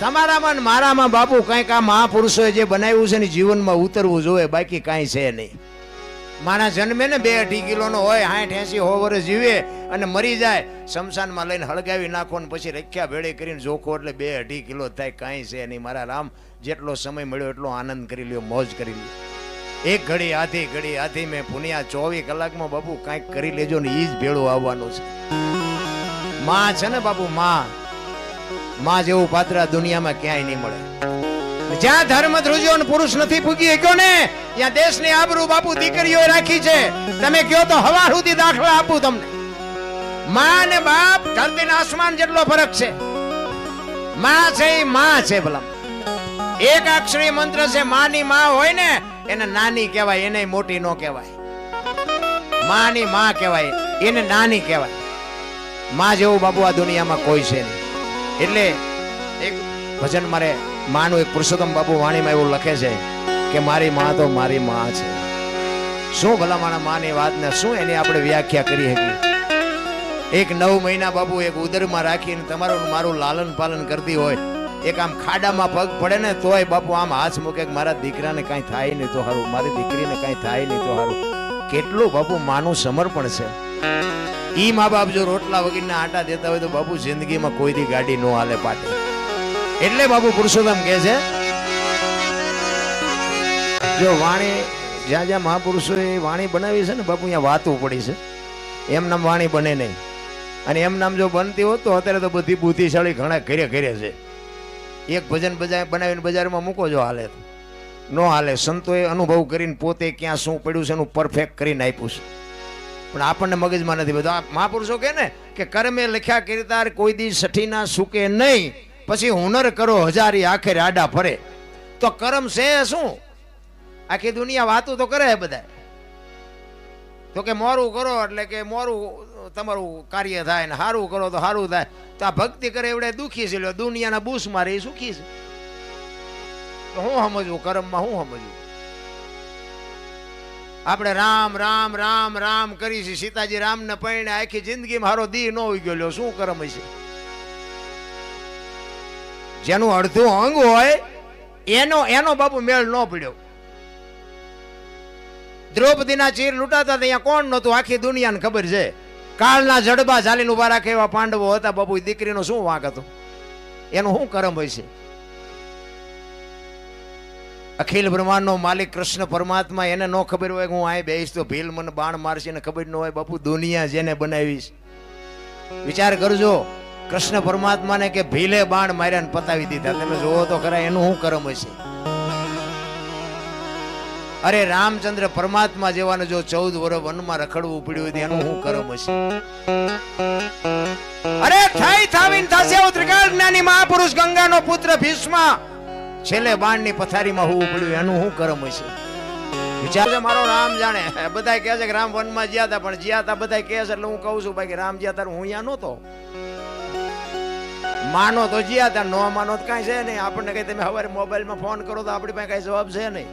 તમારામાં મારામાં બાપુ કંઈક આ મહાપુરુષોએ જે બનાવ્યું છે ને જીવનમાં ઉતરવું જોઈએ, બાકી કાંઈ છે નહીં. માણસ જન્મે ને બે અઢી કિલોનો હોય સાઠ એસી હો વર્ષ જીવે અને મરી જાય, શમશાનમાં લઈને હળગાવી નાખો ને પછી રખ્યા ભેળે કરીને જોખો એટલે બે અઢી કિલો થાય, કાંઈ છે નહીં. મારા રામ, જેટલો સમય મળ્યો એટલો આનંદ કરી લ્યો, મોજ કરી લ્યો. એક ઘડી, આધી ઘડી, આધી મેં પુનિયા ચોવીસ કલાકમાં બાપુ કાંઈક કરી લેજો ને ઈ જ ભેળું આવવાનું છે. માં છે ને બાપુ, માં. માં જેવું પાત્ર દુનિયામાં ક્યાંય નહીં મળે. જ્યાં ધર્મ ધ્રુજો પુરુષ નથી પૂગી ગયો ને? ત્યાં દેશની આબરૂ બાપુ દીકરીઓ રાખી છે. તમે કયો તો હવા સુધી દાખલા આપું તમને. માં ને બાપ ધરતી આસમાન જેટલો ફરક છે. માં છે એ માં છે ભલા. એક અક્ષરી મંત્ર છે માની માં હોય ને, એને નાની કહેવાય, એને મોટી નો કહેવાય. માની માં કહેવાય, એને નાની કહેવાય. માં જેવું બાબુ આ દુનિયામાં કોઈ છે નહીં. એટલે એક ભજન મારે માનું, એક પુરુષોત્તમ બાપુ વાણીમાં એવું લખે છે કે મારી માં તો મારી માં છે. શું ભલા માણા માની વાતને શું એની આપણે વ્યાખ્યા કરી હતી એક નવ મહિના બાપુ એક ઉદરમાં રાખીને તમારું મારું લાલન પાલન કરતી હોય, એક આમ ખાડામાં પગ પડે ને તોય બાપુ આમ હાથ મૂકે કે મારા દીકરાને કાંઈ થાય નહીં તો સારું મારી દીકરીને કાંઈ થાય નહીં તો સારું કેટલું બાપુ માનું સમર્પણ છે. ઈ મા બાપ જો રોટલા વગીરના આટા દેતા હોય તો બાપુ જિંદગીમાં કોઈથી ગાડી નો હાલે પાટે. એટલે બાપુ પુરુષોત્તમ કહે છે, જો વાણી, જ્યાં જ્યાં મહાપુરુષોએ વાણી બનાવી છે ને બાપુ અહીંયા વાતું પડી છે. એમ નામ વાણી બને નહીં. અને એમ નામ જો બનતી હોત તો અત્યારે તો બધી બુદ્ધિશાળી ઘણા ઘરે ઘરે છે. એક ભજન બજા, બનાવીને બજારમાં મૂકો જો હાલે તો. નો હાલે. સંતોએ અનુભવ કરીને પોતે ક્યાં શું પડ્યું છે એનું પરફેક્ટ કરીને આપ્યું છે. પણ આપણને મગજમાં નથી બધું. મહાપુરુષો કે ને કે કર્મે લખ્યા કીર્તાર, કોઈ દી સઠીના સુકે નહીં. પછી હુનર કરો, હજારી આખરે આડા ફરે. તો કર્મ છે શું? આખી દુનિયા વાતું તો કરે બધા તો કે મોરું કરો એટલે કે મોરું, તમારું કાર્ય થાય ને સારું કરો તો સારું થાય. તો આ ભક્તિ કરે એવડે દુખી છે દુનિયાના બૂસ મારે એ સુખી છે. તો હું સમજવું કર્મમાં, હું સમજવું? આપણે રામ રામ રામ રામ કરી છે. સીતાજી રામ ને પૈણે આખી જિંદગી મારો દી ન હોય ગયો. શું કરમ છે જેનું અડધું અંગ હોય, એનો એનો બાપુ મેળ ન પડ્યો. દ્રૌપદીના ચીર લૂંટાતા અહીંયા કોણ નહોતું? આખી દુનિયાને ખબર છે. કાળના જડબા ચાલીને ઊભા રાખે એવા પાંડવો હતા. બાપુ દીકરીનો શું વાંક હતો? એનું શું કરમ હોય છે અખિલ બ્રહ્માંડનો માલિક કૃષ્ણ પરમાત્મા, એને ન ખબર હોય હું અહીં બેહીશ તો ભીલ મને બાણ મારશે, એને ખબર ન હોય, બાપુ દુનિયા જેને બનાવીશ. વિચાર કરજો, કૃષ્ણ પરમાત્માને કે ભીલે બાણ માર્યા પતાવી દીધા. તમે જોવો તો ખરા એનું શું કરમ હશે? અરે રામચંદ્ર પરમાત્મા જેવાને જો ચૌદ વર્ષ વનમાં રખડવું પડ્યું હોય એનું શું કરમ હશે? અરે થઈ થાવીન થશે ઉત્તરકાળ જ્ઞાની મહાપુરુષ ગંગાનો પુત્ર ભીષ્મા. છેલ્લે બાણની પથારીમાં હોવું પડ્યું એનું શું કરમ હશે? વિચાર છે મારો રામ જાણે. બધા કહે છે કે રામ વનમાં જ્યાં હતા, પણ જ્યાં હતા બધા કહે છે, એટલે હું કહું છું ભાઈ રામ જ્યાં હતા હું અહીંયા નહોતો. માનો તો જ્યાં હતા, નો માનો તો કાંઈ છે નહીં. આપણને કઈ તમે સવારે મોબાઈલમાં ફોન કરો તો આપણી પાસે કઈ જવાબ છે નહીં.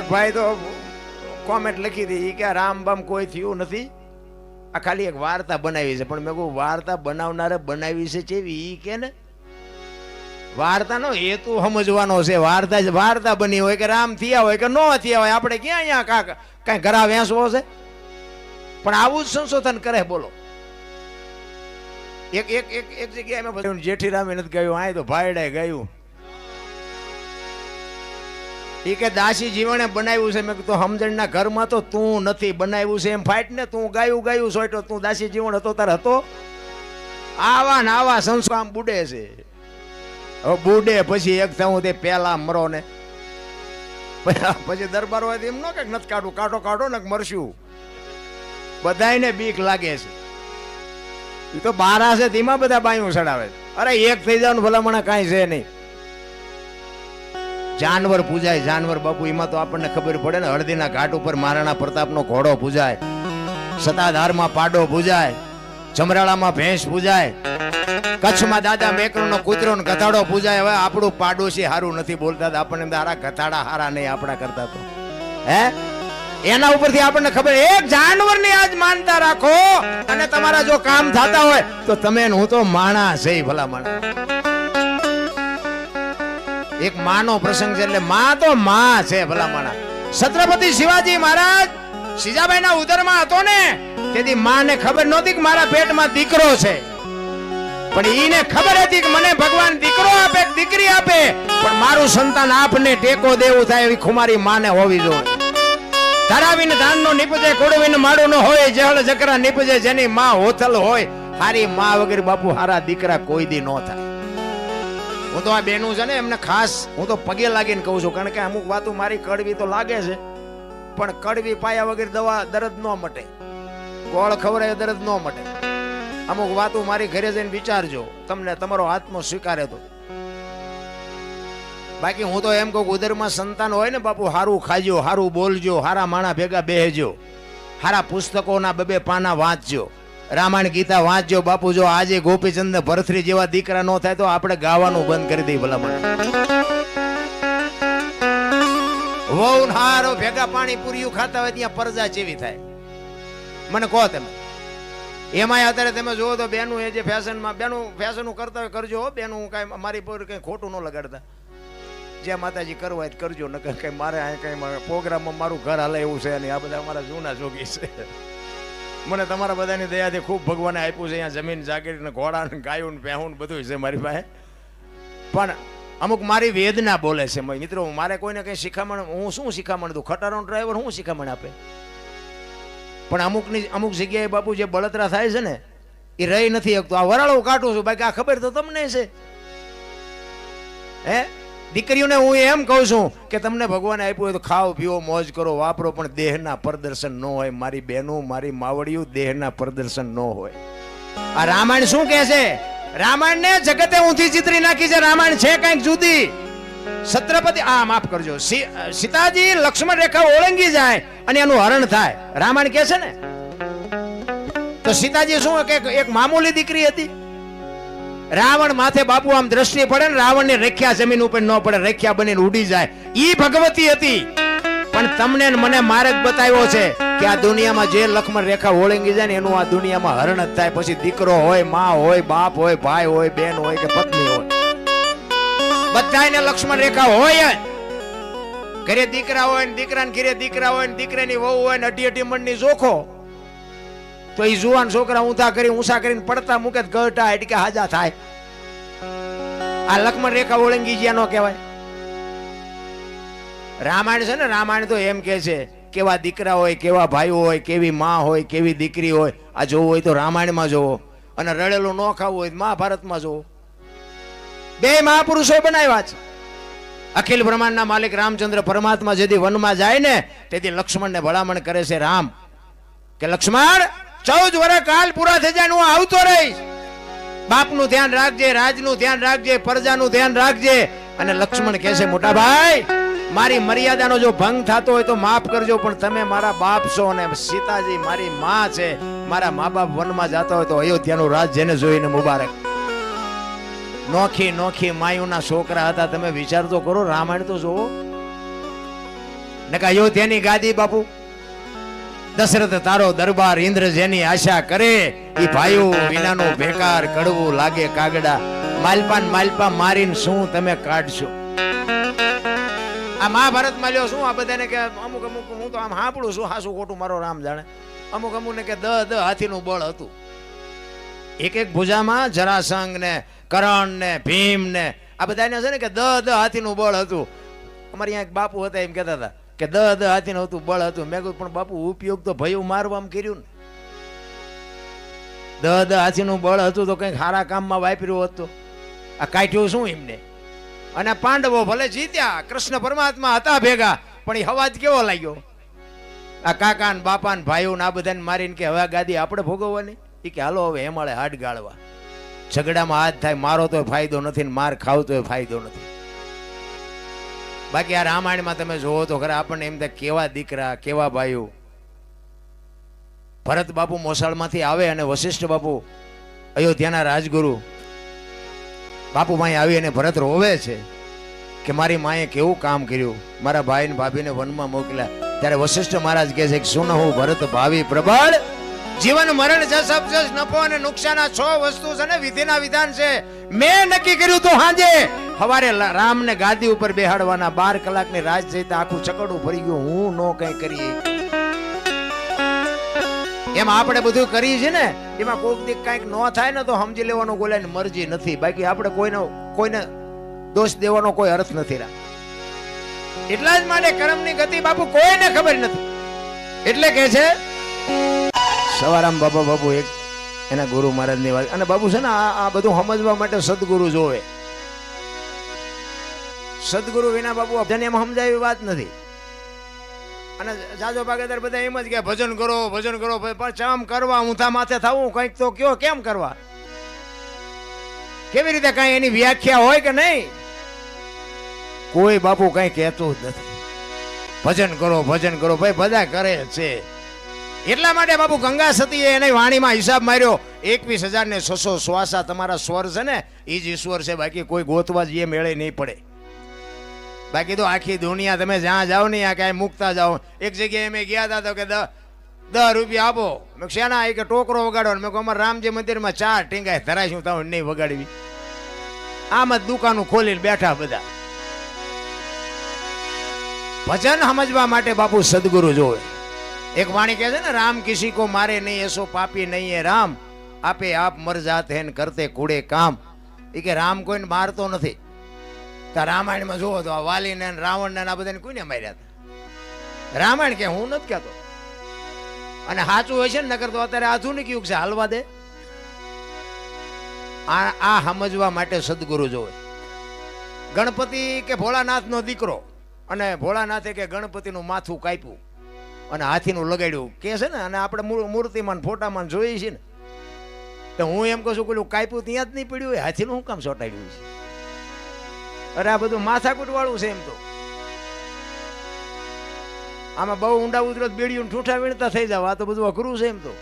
એક ભાઈ તો કોમેન્ટ લખી દીધી કે રામ બામ કોઈ થયું નથી. આ ખાલી એક વાર્તા બનાવી છે, પણ મેં કહું, વાર્તા બનાવનારે બનાવી છે ચેવી ઈ કે ને, વાર્તાનો હેતુ સમજવાનો છે. વાર્તા વાર્તા બની હોય કે રામ થયા હોય કે ન થયા હોય, આપણે ક્યાં અહીંયા કાંક કાંઈ ઘરા વેંસવો છે? પણ આવું જ સંશોધન કરે, બોલો. એક એક એક એક જગ્યાએ જેઠી રામે નથી ગયું આ તો ભાઈડાએ ગાયું. ઈ કે દાસી જીવણે બનાવ્યું છે. મેં કીધું સમજણના ઘરમાં તો તું નથી બનાવ્યું છે. એમ ફાઈટ ને તું ગાયું ગાયું સોયટો તું દાસી જીવણ હતો, તાર હતો? આવા ને આવા સંસ્કાર આમ બુડે છે. બુડે પછી એક થવું તે પેલા મરો ને. પછી દરબાર હોય એમ ન કે નથી કાઢું. કાઢો કાઢો ને મરશું. બધાયને બીક લાગે છે. એ તો બારા છે તેમાં બધા બાયું ચડાવે અરે એક થઈ જવાનું ભલામણા કાંઈ છે નહીં. જાનવર પૂજાય, જાનવર બાપુ, એમાં તો આપણને ખબર પડે ને, હળદીના ઘાટ ઉપર મહારાણા પ્રતાપનો ઘોડો પૂજાય, સતાધારમાં પાડો પૂજાય, જમરાળામાં ભેંસ પૂજાય, કચ્છમાં દાદા મેકરનો કૂતરો ગધાડો પૂજાય. હવે આપણું પાડોશી હારું નથી બોલતા, આપણને હારા ગધાડા, હારા નહીં આપણા કરતા તો. હે? એના ઉપરથી આપણને ખબર, એક જાનવરની આજ માનતા રાખો. અને તમારા જો કામ થતા હોય, તો તમે હું તો માણસ છે ભલા માણસ એક માનો પ્રસંગ છે એટલે માં તો માં છે ભલામણા. છત્રપતિ શિવાજી મહારાજ સીજાબાઈના ઉદરમાં હતો ને, તેથી માને ખબર નહોતી કે મારા પેટમાં દીકરો છે. પણ ઈને ખબર હતી કે મને ભગવાન દીકરો આપે દીકરી આપે. પણ મારું સંતાન આપને ટેકો દેવું થાય એવી ખુમારી માને હોવી જોઈએ. ધરાવીને ધાનનો નીપજે કોડવીને માડું ન હોય, જહળ જકરા નીપજે, જેની માં હોથલ હોય, હારી માં વગર બાપુ હારા દીકરા કોઈ દી ન થાય. હું તો આ બેનું છે ને, એમને ખાસ હું તો પગે લાગીને કહું છું, કારણ કે અમુક વાતો મારી કડવી તો લાગે છે, પણ કડવી પાયા વગર દવા દર્દ ન મટે. ગોળ ખવરાય દર્દ ન મટે. અમુક વાતો મારી ઘરે જઈને વિચારજો, તમને તમારો આત્મો સ્વીકારે તો. બાકી હું તો એમ કહું ઉદરમાં સંતાન હોય ને, બાપુ સારું ખાજો, હારું બોલજો, હારા માણા ભેગા બેહજો સારા પુસ્તકોના બબે પાના વાંચજો. રામાયણ ગીતા વાંચજો બાપુ જો આજે ગોપીચંદ ભરથરી જેવા દીકરા નો થાય તો આપણે ગાવાનું બંધ કરી દઈએ ભલા મને વહુ હારો ભેગા પાણી પૂર્યું ખાતા હોય ત્યાં પરજા ચેવી થાય. મને કહો તમે, એમાંય અત્યારે તમે જુઓ તો બેનું એ જે ફેશનમાં, બેનું ફેશન કરતા હોય કરજો બેનું કાંઈ મારી પર કંઈ ખોટું ન લગાડતા. જે માતાજી કરવા હોય કરજો, નકર કંઈ મારે કંઈ પ્રોગ્રામમાં મારું ઘર હાલે એવું છે અને આ બધા અમારા જૂના જોગી છે. મને તમારા બધાની દયાથી ખૂબ ભગવાને આપ્યું છે. અહીંયા જમીન જાગીર ને ઘોડા ને ગાયું ને પહેવું ને બધું છે મારી પાસે. પણ અમુક મારી વેદના બોલે છે મિત્રો મારે કોઈને કંઈ શિખામણ, હું શું શિખામણ દઉં? ખટારો ડ્રાઈવર હું શિખામણ આપે? પણ અમુકની, અમુક જગ્યાએ બાપુ જે બળતરા થાય છે ને, એ રહી નથી શકતો. આ વરાળો કાઢું છું. બાકી આ ખબર તો તમને છે. હે? દીકરીઓને હું એમ કહું છું કે તમને ભગવાને આપ્યું હોય તો ખાઓ, પીઓ, મોજ કરો, વાપરો, પણ દેહના પ્રદર્શન ન હોય. મારી બહેનો, મારી માવડિયું દેહના પ્રદર્શન ન હોય. આ રામાયણ શું કહે છે? રામાયણ ને જગતે ઊંધી ચિત્રી નાખી છે. રામાયણ છે કંઈક જુદી. છત્રપતિ આ માફ કરજો. સીતાજી લક્ષ્મણ રેખા ઓળંગી જાય અને એનું હરણ થાય. રામાયણ કે છે ને? તો સીતાજી શું કે એક મામૂલી દીકરી હતી. રાવણ માથે બાપુ આમ દ્રષ્ટિ પડે ને રાવણ ને રેખ્યા જમીન ઉપર ન પડે, રેખ્યા બનીને ઉડી જાય. ઈ ભગવતી હતી. પણ તમને મને માર્ગ બતાવ્યો છે કે આ દુનિયામાં જે લક્ષ્મણ રેખા ઓળંગી જાય ને એનું આ દુનિયામાં હરણ જ થાય. પછી દીકરો હોય, માં હોય, બાપ હોય, ભાઈ હોય, બેન હોય કે પત્ની હોય. બધાને લક્ષ્મણ રેખા હોય જ. ઘરે દીકરા હોય ને દીકરાને ઘરે દીકરા હોય ને દીકરાની વહુ હોય ને અઢી અઢી મણની જોખો. તો એ જુવાન છોકરા ઊંધા કરી ઊંસા કરીને પડતા મૂકે ગટા એટલે હાજા થાય. આ લક્ષ્મણ રેખા ઓળંગી જ્યાં નો કહેવાય. રામાયણ છે ને, રામાયણ તો એમ કે છે, કેવા દીકરા હોય, કેવા ભાઈઓ હોય, કેવી માં હોય, કેવી દીકરી હોય, આ જોવું હોય તો રામાયણમાં જોવો. અને રડેલું ન ખાવું હોય મહાભારતમાં જોવો. બે મહાપુરુષો બનાવ્યા છે. અખિલ બ્રહ્માંડના માલિક રામચંદ્ર પરમાત્મા જેથી વનમાં જાય ને, તેથી લક્ષ્મણને ભલામણ કરે છે રામ. કે લક્ષ્મણ ચૌદ વર્ષ કાલ પૂરા થઈ જાય હું આવતો રહીશ. બાપનું ધ્યાન રાખજે, રાજનું ધ્યાન રાખજે, પ્રજાનું ધ્યાન રાખજે. અને લક્ષ્મણ કહે મોટા ભાઈ, મારી મર્યાદાનો જો ભંગ થતો હોય તો માફ કરજો, પણ તમે મારા બાપ છો અને સીતાજી મારી માં છે. મારા મા બાપ વનમાં જતા હોય તો અયોધ્યાનું રાજ જેને જોઈને મુબારક. નોખી નોખી માયુના છોકરા હતા. તમે વિચાર તો કરો, રામાયણ તો જોવો ને કે અયોધ્યાની ગાદી બાપુ દશરથ તારો દરબાર ઇન્દ્ર જેની આશા કરે એ ભાઈઓ વિનાનું ભેકાર કડવું લાગે કાગડા. માલપાન માલપા મારીને શું તમે કાઢશો? આ મહાભારતમાં લ્યો, શું આ બધાને કે અમુક અમુક હું તો આમ હાંપડું છું, હાસું ખોટું મારો રામ જાણે. અમુક અમુક ને કે દ દ હાથીનું બળ હતું. એક એક ભુજામાં જરાસંઘ ને કરણ ને ભીમ ને આ બધાને છે ને કે દ દ હાથીનું બળ હતું. અમારે અહીંયા એક બાપુ હતા, એમ કહેતા હતા કે દહ દહ હાથીનું હતું, બળ હતું. મેં કહ્યું, પણ બાપુ, ઉપયોગ તો ભયું મારવામાં કર્યું ને. દહ દ હાથીનું બળ હતું તો કંઈક સારા કામમાં વાપર્યું હતું. આ કાઢ્યું શું એમને? અને પાંડવો ભલે જીત્યા, કૃષ્ણ પરમાત્મા હતા ભેગા, પણ એ હવાજ કેવો લાગ્યો? આ કાકા ને બાપા ને ભાઈઓ ને આ બધાને મારીને કે, હવે ગાદી આપણે ભોગવવાની? એ કે, હાલો, હવે હેમાળે હાડ ગાળવા ઝઘડામાં હાથ થાય, મારો તો ફાયદો નથી ને માર ખાવતો ફાયદો નથી. બાકી આ રામાયણમાં તમે જોવો તો ખરા આપણને એમ થાય કેવા દીકરા, કેવા ભાઈઓ. ભરત બાપુ મોસાળમાંથી આવે અને વશિષ્ઠ બાપુ અયોધ્યાના રાજગુરુ બાપુ માય આવી અને ભરત રોવે છે કે મારી માએ કેવું કામ કર્યું? મારા ભાઈ ને ભાભીને વનમાં મોકલ્યા. ત્યારે વશિષ્ઠ મહારાજ કહે છે કે સુન હું ભરત ભાવી પ્રબળ જીવન મરણ જસ અપજસ નફો અને નુકસાન છ વસ્તુ છે ને, વિધિના વિધાન છે. મેં નક્કી કર્યું તો હાંજે. હવારે રામને ગાદી ઉપર બેહાડવાના બાર કલાકની રાત જઈતા આખું ચકડું ફરી ગયું. હું નો કઈ કરી એમ આપણે બધું કરીએ છીએ ને, એમાં કોઈક દી કાંઈક ન થાય ને તો સમજી લેવાનું ગોલાની મરજી નથી. બાકી આપણે કોઈને કોઈને દોષ દેવાનો કોઈ અર્થ નથી રા. એટલા જ માટે કર્મની ગતિ બાપુ કોઈને ખબર નથી. એટલે કે છે સવારામ બાબા બાપુ એક એના ગુરુ મહારાજની વાત. અને બાપુ છે ને, આ બધું સમજવા માટે સદગુરુ જોવે. સદગુરુ વિના બાપુ અભ્યાન એમ એવી વાત નથી. અને જાજો ભાગેદાર બધા એમ જ કે, ભજન કરો ભજન કરો પણ ચામ કરવા, ઊંધા માથે થવું, કંઈક તો કયો, કેમ કરવા? કેવી રીતે કઈ એની વ્યાખ્યા હોય કે નહીં? કોઈ બાપુ કઈ કહેતું જ નથી. ભજન કરો ભજન કરો, ભાઈ, બધા કરે છે. એટલા માટે બાપુ ગંગા સતીએ એને વાણીમાં હિસાબ માર્યો, એકવીસ હજાર ને છસો શ્વાસા તમારા સ્વર છે ને એ જ ઈશ્વર છે, બાકી કોઈ ગોતવા જઈએ મેળે નહીં પડે. બાકી તો આખી દુનિયા તમે જ્યાં જાઓ ને આ કાંઈ મૂકતા જાઓ. એક જગ્યાએ અમે ગયા હતા તો કે દસ રૂપિયા આપો. મેં શેના? એ કે ટોકરો વગાડો. મેં કહું અમારે રામજી મંદિરમાં ચાર ટીંગાય ધરાશું તમે નહીં વગાડવી. આમ જ દુકાનો ખોલીને બેઠા બધા. ભજન સમજવા માટે બાપુ સદગુરુ જોવે. એક વાણી કહે છે ને, રામ કિસી કો મારે નહીં, એસો પાપી નહીં એ રામ. આપે આપ મર જાત હે કરતે કુડે કામ. એ કે રામ કોઈને મારતો નથી. તો રામાયણમાં જુઓ તો આ વાલીને રાવણને આ બધાને કોઈને માર્યા હતા રામાયણ કે હું નથી કહેતો. અને સાચું હોય છે ને, નકર તો અત્યારે આધુનિક યુગ છે, હાલવા દે. આ આ સમજવા માટે સદગુરુ જોવે. ગણપતિ કે ભોળાનાથનો દીકરો અને ભોળાનાથે કે ગણપતિનું માથું કાપ્યું. અને હાથીનું લગાડ્યું. કે છે ને, અને આપણે મૂર્તિમાં ફોટામાં જોઈએ છીએ ને. તો હું એમ કહું છું પેલું કાપ્યું ત્યાં જ નહીં પડ્યું હોય, હાથીનું શું કામ ચોંટાડ્યું છે? અરે આ બધું માથાકૂટ વાળું છે એમ તો. આમાં બહુ ઊંડા ઉતરો બેડિયું ઠૂઠા વીણતા થઈ જાવ, આ તો બધું અઘરું છે એમ તો.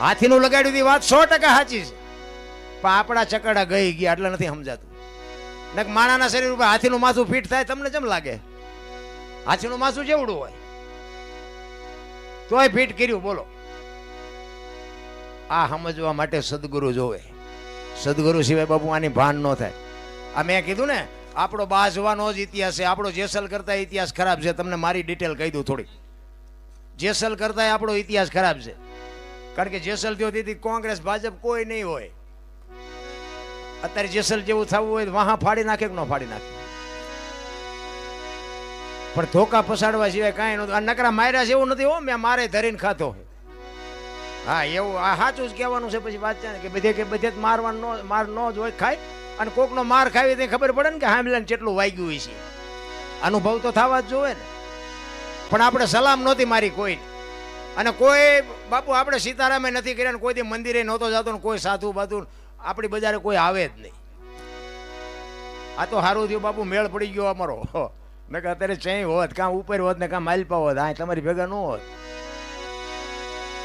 હાથીનું લગાડ્યું હતી વાત સો ટકા સાચી છે. પણ આપણા ચકડા ગઈ ગયા એટલે નથી સમજાતું. નક માણાના શરીર ઉપર હાથીનું માથું ફિટ થાય, તમને કેમ લાગે? હાથીનું માથું જેવડું હોય. તોય ફિટ કર્યું, બોલો. આ સમજવા માટે સદગુરુ જોવે. સદગુરુ સિવાય બાપુ આની ભાન ન થાય. આ મેં કીધું ને, આપણો બાજવાનો જ ઇતિહાસ છે. આપણો જેસલ કરતા ઇતિહાસ ખરાબ છે. તમને મારી ડિટેલ કહી દઉં થોડી જેસલ કરતા આપણો ઇતિહાસ ખરાબ છે. કારણ કે જેસલ થયો તેથી કોંગ્રેસ, ભાજપ કોઈ નહીં હોય. અત્યારે જેસલ જેવું થવું હોય વાહા ફાડી નાખે કે ન ફાડી નાખે? પણ ધોકા પસાડવા સિવાય કાંઈ નહોતું. આ નકરા માર્યા છે એવું નથી હો, મેં મારે ધરીને ખાતો હા, એવું, આ સાચું જ કહેવાનું છે પછી વાત કે બધે કે બધે જ મારવાનું માર ન જ હોય, ખાય. અને કોકનો માર ખાવી તે ખબર પડે ને કે હામલાને કેટલું વાગ્યું હોય છે. અનુભવ તો થવા જ જોવે ને. પણ આપણે સલામ નહોતી મારી કોઈ. અને કોઈ બાપુ આપણે સીતારામે નથી કર્યા કોઈ દી મંદિરે નહોતો જતો ને કોઈ સાધુ બાધુ આપણી બજારે કોઈ આવે જ નહીં. આ તો સારું થયું બાપુ, મેળ પડી ગયો અમારો. ને કે અત્યારે ચેય હોત, કાં ઉપર હોત ને કાં માલપા હોત, આ તમારી ભેગા ન હોત.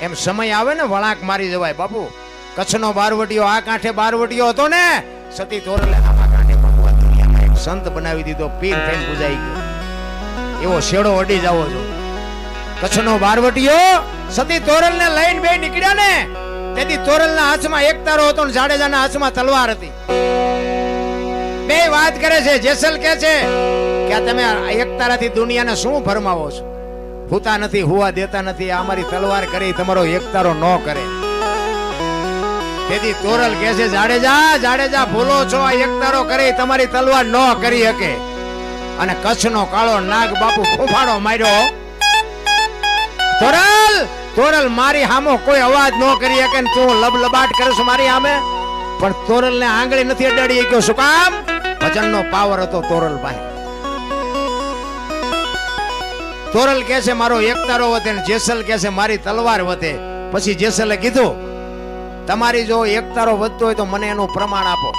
એમ સમય આવે ને, વળાંક મારી જવાય, બાપુ. કચ્છનો બારવટીયો, આ કાંઠે બારવટીયો હતો ને, સતી તોરલે આમાં કાંઠે આ દુનિયામાં એક સંત બનાવી દીધો, પીર થઈને પૂજાઈ ગયો. એવો શેડો અડી જાવો છો. કચ્છનો બારવટીયો, સતી તોરલને લઈને બે નીકળ્યા ને, તેથી તોરલના હાથમાં એક તારો હતો ને જાડેજાના હાથમાં તલવાર હતી. બે વાત કરે છે, જેસલ કે છે કે આ તમે એકતારાથી એક તારાથી દુનિયાને શું ભરમાવો છો? હુતા નથી, હુવા દેતા નથી, આ અમારી તલવાર કરી તમારો એકતારો ન કરે. તેથી તોરલ કહે છે જાડેજા જાડેજા ભૂલો છો, આ એકતારો કરી તમારી તલવાર ન કરી શકે. અને કચ્છનો કાળો નાગ બાપુ ફૂફાડો માર્યો. તોરલ તોરલ, મારી હામો કોઈ અવાજ ન કરી શકે ને તું લબલબાટ કરે છે મારી સામે પણ તોરલ ને આંગળી નથી અડાડી ગયો શું કામ? ભજનનો પાવર હતો તોરલ પાસે તોરલ કે છે, મારો એકતારો વતે જેસલ કે છે, મારી તલવાર વતે પછી જેસલે કીધું, તમારી જો એકતારો વધતો હોય તો મને એનું પ્રમાણ આપો.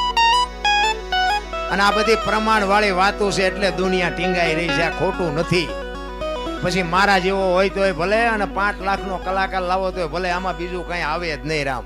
અને આ બધી પ્રમાણ વાળી વાતો છે એટલે દુનિયા ટીંગાઈ રહી છે, આ ખોટું નથી. પછી મારા જેવો હોય તોય ભલે, અને પાંચ લાખનો કલાકાર લાવો તોય ભલે, આમાં બીજું કઈ આવે જ નહીં રામ.